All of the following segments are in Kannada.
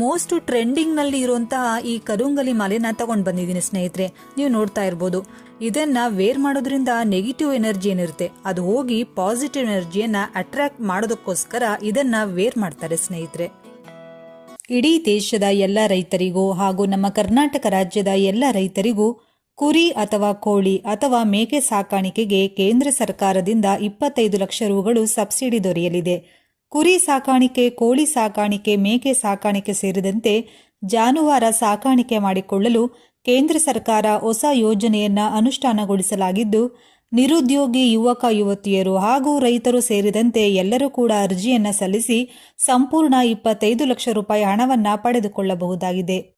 ಮೋಸ್ಟ್ ಟ್ರೆಂಡಿಂಗ್ನಲ್ಲಿ ಇರುವಂತಹ ಈ ಕರುಂಗಲಿ ಮಾಲೆನ ತಗೊಂಡು ಬಂದಿದ್ದೀನಿ ಸ್ನೇಹಿತರೆ. ನೀವು ನೋಡ್ತಾ ಇರ್ಬೋದು. ಇದನ್ನ ವೇರ್ ಮಾಡೋದ್ರಿಂದ ನೆಗೆಟಿವ್ ಎನರ್ಜಿ ಏನಿರುತ್ತೆ. ಅದು ಹೋಗಿ ಪಾಸಿಟಿವ್ ಎನರ್ಜಿಯನ್ನ ಅಟ್ರಾಕ್ಟ್ ಮಾಡೋದಕ್ಕೋಸ್ಕರ ಇದನ್ನ ವೇರ್ ಮಾಡ್ತಾರೆ ಸ್ನೇಹಿತರೆ. ಇಡೀ ದೇಶದ ಎಲ್ಲ ರೈತರಿಗೂ ಹಾಗೂ ನಮ್ಮ ಕರ್ನಾಟಕ ರಾಜ್ಯದ ಎಲ್ಲ ರೈತರಿಗೂ ಕುರಿ ಅಥವಾ ಕೋಳಿ ಅಥವಾ ಮೇಕೆ ಸಾಕಾಣಿಕೆಗೆ ಕೇಂದ್ರ ಸರ್ಕಾರದಿಂದ ಇಪ್ಪತ್ತೈದು ಲಕ್ಷ ರುಗಳು ಸಬ್ಸಿಡಿ ದೊರೆಯಲಿದೆ. ಕುರಿ ಸಾಕಾಣಿಕೆ, ಕೋಳಿ ಸಾಕಾಣಿಕೆ, ಮೇಕೆ ಸಾಕಾಣಿಕೆ ಸೇರಿದಂತೆ ಜಾನುವಾರ ಸಾಕಾಣಿಕೆ ಮಾಡಿಕೊಳ್ಳಲು ಕೇಂದ್ರ ಸರ್ಕಾರ ಹೊಸ ಯೋಜನೆಯನ್ನ ಅನುಷ್ಠಾನಗೊಳಿಸಲಾಗಿದ್ದು, ನಿರುದ್ಯೋಗಿ ಯುವಕ, ಯುವತಿಯರು ಹಾಗೂ ರೈತರು ಸೇರಿದಂತೆ ಎಲ್ಲರೂ ಕೂಡ ಅರ್ಜಿಯನ್ನು ಸಲ್ಲಿಸಿ ಸಂಪೂರ್ಣ ಇಪ್ಪತ್ತೈದು ಲಕ್ಷ ರೂಪಾಯಿ ಹಣವನ್ನ ಪಡೆದುಕೊಳ್ಳಬಹುದಾಗಿದೆ.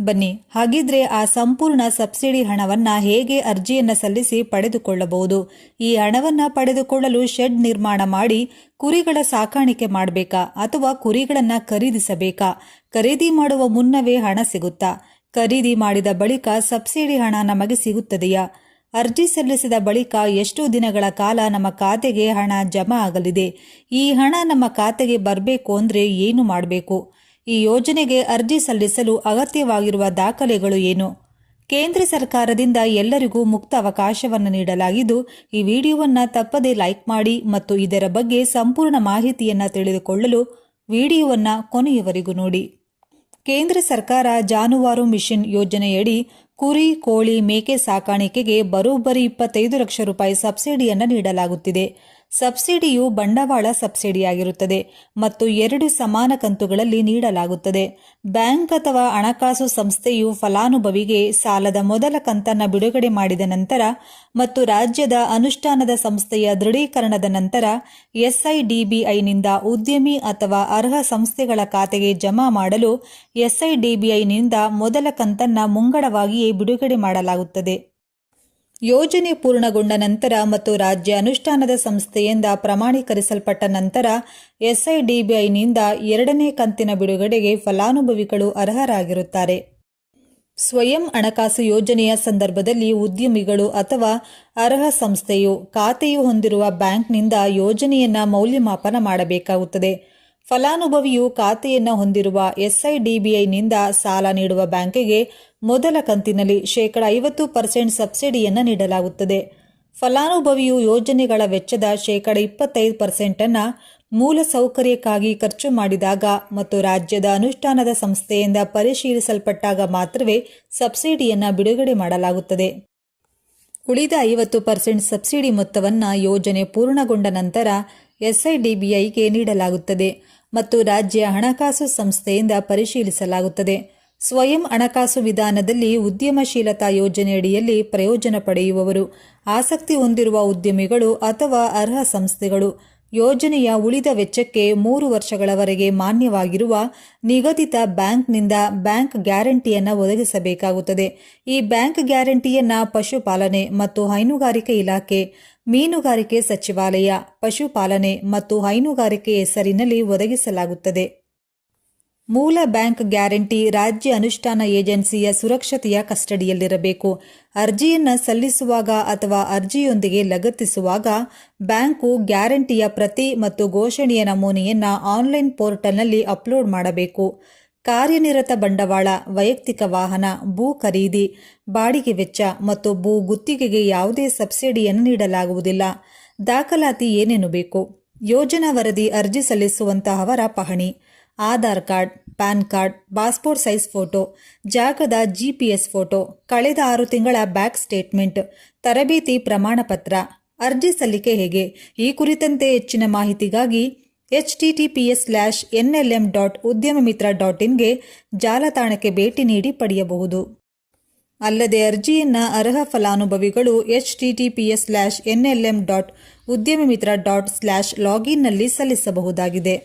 ಬನ್ನಿ. ಹಾಗಿದ್ರೆ ಆ ಸಂಪೂರ್ಣ ಸಬ್ಸಿಡಿ ಹಣವನ್ನ ಹೇಗೆ ಅರ್ಜಿಯನ್ನ ಸಲ್ಲಿಸಿ ಪಡೆದುಕೊಳ್ಳಬಹುದು? ಈ ಹಣವನ್ನ ಪಡೆದುಕೊಳ್ಳಲು ಶೆಡ್ ನಿರ್ಮಾಣ ಮಾಡಿ ಕುರಿಗಳ ಸಾಕಾಣಿಕೆ ಮಾಡಬೇಕಾ? ಅಥವಾ ಕುರಿಗಳನ್ನ ಖರೀದಿಸಬೇಕಾ? ಖರೀದಿ ಮಾಡುವ ಮುನ್ನವೇ ಹಣ ಸಿಗುತ್ತಾ? ಖರೀದಿ ಮಾಡಿದ ಬಳಿಕ ಸಬ್ಸಿಡಿ ಹಣ ನಮಗೆ ಸಿಗುತ್ತದೆಯಾ? ಅರ್ಜಿ ಸಲ್ಲಿಸಿದ ಬಳಿಕ ಎಷ್ಟು ದಿನಗಳ ಕಾಲ ನಮ್ಮ ಖಾತೆಗೆ ಹಣ ಜಮಾ ಆಗಲಿದೆ. ಈ ಹಣ ನಮ್ಮ ಖಾತೆಗೆ ಬರಬೇಕು ಅಂದ್ರೆ ಏನು ಮಾಡಬೇಕು? ಈ ಯೋಜನೆಗೆ ಅರ್ಜಿ ಸಲ್ಲಿಸಲು ಅಗತ್ಯವಾಗಿರುವ ದಾಖಲೆಗಳು ಏನು? ಕೇಂದ್ರ ಸರ್ಕಾರದಿಂದ ಎಲ್ಲರಿಗೂ ಮುಕ್ತ ಅವಕಾಶವನ್ನು ನೀಡಲಾಗಿದ್ದು, ಈ ವಿಡಿಯೋವನ್ನು ತಪ್ಪದೇ ಲೈಕ್ ಮಾಡಿ ಮತ್ತು ಇದರ ಬಗ್ಗೆ ಸಂಪೂರ್ಣ ಮಾಹಿತಿಯನ್ನು ತಿಳಿದುಕೊಳ್ಳಲು ವಿಡಿಯೋವನ್ನು ಕೊನೆಯವರೆಗೂ ನೋಡಿ. ಕೇಂದ್ರ ಸರ್ಕಾರ ಜಾನುವಾರು ಮಿಷನ್ ಯೋಜನೆಯಡಿ ಕುರಿ, ಕೋಳಿ ಮೇಕೆ ಸಾಕಾಣಿಕೆಗೆ ಬರೋಬ್ಬರಿ ಇಪ್ಪತ್ತೈದು ಲಕ್ಷ ರೂಪಾಯಿ ಸಬ್ಸಿಡಿಯನ್ನು ನೀಡಲಾಗುತ್ತಿದೆ. ಸಬ್ಸಿಡಿಯು ಬಂಡವಾಳ ಸಬ್ಸಿಡಿಯಾಗಿರುತ್ತದೆ ಮತ್ತು ಎರಡು ಸಮಾನ ಕಂತುಗಳಲ್ಲಿ ನೀಡಲಾಗುತ್ತದೆ. ಬ್ಯಾಂಕ್ ಅಥವಾ ಹಣಕಾಸು ಸಂಸ್ಥೆಯು ಫಲಾನುಭವಿಗೆ ಸಾಲದ ಮೊದಲ ಕಂತನ್ನು ಬಿಡುಗಡೆ ಮಾಡಿದ ನಂತರ ಮತ್ತು ರಾಜ್ಯದ ಅನುಷ್ಠಾನದ ಸಂಸ್ಥೆಯ ದೃಢೀಕರಣದ ನಂತರ ಎಸ್ಐಡಿಬಿಐನಿಂದ ಉದ್ಯಮಿ ಅಥವಾ ಅರ್ಹ ಸಂಸ್ಥೆಗಳ ಖಾತೆಗೆ ಜಮಾ ಮಾಡಲು ಎಸ್ಐಡಿಬಿಐನಿಂದ ಮೊದಲ ಕಂತನ್ನು ಮುಂಗಡವಾಗಿಯೇ ಬಿಡುಗಡೆ ಮಾಡಲಾಗುತ್ತದೆ. ಯೋಜನೆ ಪೂರ್ಣಗೊಂಡ ನಂತರ ಮತ್ತು ರಾಜ್ಯ ಅನುಷ್ಠಾನದ ಸಂಸ್ಥೆಯಿಂದ ಪ್ರಮಾಣೀಕರಿಸಲ್ಪಟ್ಟ ನಂತರ ಎಸ್ಐಡಿಬಿಐನಿಂದ ಎರಡನೇ ಕಂತಿನ ಬಿಡುಗಡೆಗೆ ಫಲಾನುಭವಿಗಳು ಅರ್ಹರಾಗಿರುತ್ತಾರೆ. ಸ್ವಯಂ ಹಣಕಾಸು ಯೋಜನೆಯ ಸಂದರ್ಭದಲ್ಲಿ ಉದ್ಯಮಿಗಳು ಅಥವಾ ಅರ್ಹ ಸಂಸ್ಥೆಯು ಖಾತೆಯು ಹೊಂದಿರುವ ಬ್ಯಾಂಕ್ನಿಂದ ಯೋಜನೆಯನ್ನು ಮೌಲ್ಯಮಾಪನ ಮಾಡಬೇಕಾಗುತ್ತದೆ. ಫಲಾನುಭವಿಯು ಖಾತೆಯನ್ನು ಹೊಂದಿರುವ ಎಸ್ಐಡಿಬಿಐನಿಂದ ಸಾಲ ನೀಡುವ ಬ್ಯಾಂಕಿಗೆ ಮೊದಲ ಕಂತಿನಲ್ಲಿ ಶೇಕಡ ಐವತ್ತು ಪರ್ಸೆಂಟ್ ಸಬ್ಸಿಡಿಯನ್ನು ನೀಡಲಾಗುತ್ತದೆ. ಫಲಾನುಭವಿಯು ಯೋಜನೆಗಳ ವೆಚ್ಚದ ಶೇಕಡ ಇಪ್ಪತ್ತೈದು ಪರ್ಸೆಂಟನ್ನು ಮೂಲ ಸೌಕರ್ಯಕ್ಕಾಗಿ ಖರ್ಚು ಮಾಡಿದಾಗ ಮತ್ತು ರಾಜ್ಯದ ಅನುಷ್ಠಾನದ ಸಂಸ್ಥೆಯಿಂದ ಪರಿಶೀಲಿಸಲ್ಪಟ್ಟಾಗ ಮಾತ್ರವೇ ಸಬ್ಸಿಡಿಯನ್ನು ಬಿಡುಗಡೆ ಮಾಡಲಾಗುತ್ತದೆ. ಉಳಿದ ಐವತ್ತು ಪರ್ಸೆಂಟ್ ಸಬ್ಸಿಡಿ ಮೊತ್ತವನ್ನು ಯೋಜನೆ ಪೂರ್ಣಗೊಂಡ ನಂತರ ಎಸ್ಐಡಿಬಿಐಗೆ ನೀಡಲಾಗುತ್ತದೆ ಮತ್ತು ರಾಜ್ಯ ಹಣಕಾಸು ಸಂಸ್ಥೆಯಿಂದ ಪರಿಶೀಲಿಸಲಾಗುತ್ತದೆ. ಸ್ವಯಂ ಹಣಕಾಸು ವಿಧಾನದಲ್ಲಿ ಉದ್ಯಮಶೀಲತಾ ಯೋಜನೆಯಡಿಯಲ್ಲಿ ಪ್ರಯೋಜನ ಪಡೆಯುವವರು ಆಸಕ್ತಿ ಹೊಂದಿರುವ ಉದ್ಯಮಿಗಳು ಅಥವಾ ಅರ್ಹ ಸಂಸ್ಥೆಗಳು ಯೋಜನೆಯ ಉಳಿದ ವೆಚ್ಚಕ್ಕೆ ಮೂರು ವರ್ಷಗಳವರೆಗೆ ಮಾನ್ಯವಾಗಿರುವ ನಿಗದಿತ ಬ್ಯಾಂಕ್ನಿಂದ ಬ್ಯಾಂಕ್ ಗ್ಯಾರಂಟಿಯನ್ನು ಒದಗಿಸಬೇಕಾಗುತ್ತದೆ. ಈ ಬ್ಯಾಂಕ್ ಗ್ಯಾರಂಟಿಯನ್ನು ಪಶುಪಾಲನೆ ಮತ್ತು ಹೈನುಗಾರಿಕೆ ಇಲಾಖೆ, ಮೀನುಗಾರಿಕೆ ಸಚಿವಾಲಯ, ಪಶುಪಾಲನೆ ಮತ್ತು ಹೈನುಗಾರಿಕೆ ಹೆಸರಿನಲ್ಲಿ ಒದಗಿಸಲಾಗುತ್ತದೆ. ಮೂಲ ಬ್ಯಾಂಕ್ ಗ್ಯಾರಂಟಿ ರಾಜ್ಯ ಅನುಷ್ಠಾನ ಏಜೆನ್ಸಿಯ ಸುರಕ್ಷತೆಯ ಕಸ್ಟಡಿಯಲ್ಲಿರಬೇಕು. ಅರ್ಜಿಯನ್ನು ಸಲ್ಲಿಸುವಾಗ ಅಥವಾ ಅರ್ಜಿಯೊಂದಿಗೆ ಲಗತ್ತಿಸುವಾಗ ಬ್ಯಾಂಕು ಗ್ಯಾರಂಟಿಯ ಪ್ರತಿ ಮತ್ತು ಘೋಷಣೆಯ ನಮೂನೆಯನ್ನು ಆನ್ಲೈನ್ ಪೋರ್ಟಲ್ನಲ್ಲಿ ಅಪ್ಲೋಡ್ ಮಾಡಬೇಕು. ಕಾರ್ಯನಿರತ ಬಂಡವಾಳ, ವೈಯಕ್ತಿಕ ವಾಹನ, ಭೂ ಖರೀದಿ, ಬಾಡಿಗೆ ವೆಚ್ಚ ಮತ್ತು ಭೂ ಗುತ್ತಿಗೆಗೆ ಯಾವುದೇ ಸಬ್ಸಿಡಿಯನ್ನು ನೀಡಲಾಗುವುದಿಲ್ಲ. ದಾಖಲಾತಿ ಏನೇನು ಬೇಕು? ಯೋಜನಾ ವರದಿ ಅರ್ಜಿ ಸಲ್ಲಿಸುವಂತಹವರ ಪಹಣಿ. Aadhaar card, PAN card, passport size photo, ಜಾಗದ ಜಿಪಿಎಸ್ ಫೋಟೋ, ಕಳೆದ ಆರು ತಿಂಗಳ ಬ್ಯಾಕ್ ಸ್ಟೇಟ್ಮೆಂಟ್, ತರಬೇತಿ ಪ್ರಮಾಣ ಪತ್ರ ಅರ್ಜಿ ಸಲ್ಲಿಕೆ ಹೇಗೆ? ಈ ಕುರಿತಂತೆ ಹೆಚ್ಚಿನ ಮಾಹಿತಿಗಾಗಿ H T T P S slash N L M dot Udyama Mitra dot ಇನ್ಗೆ ಜಾಲತಾಣಕ್ಕೆ ಭೇಟಿ ನೀಡಿ ಪಡೆಯಬಹುದು. ಅಲ್ಲದೆ ಅರ್ಜಿಯನ್ನು ಅರ್ಹ ಫಲಾನುಭವಿಗಳು H T T P S slash N L M dot Udyama Mitra dot slash ಲಾಗಿನ್ನಲ್ಲಿ ಸಲ್ಲಿಸಬಹುದಾಗಿದೆ.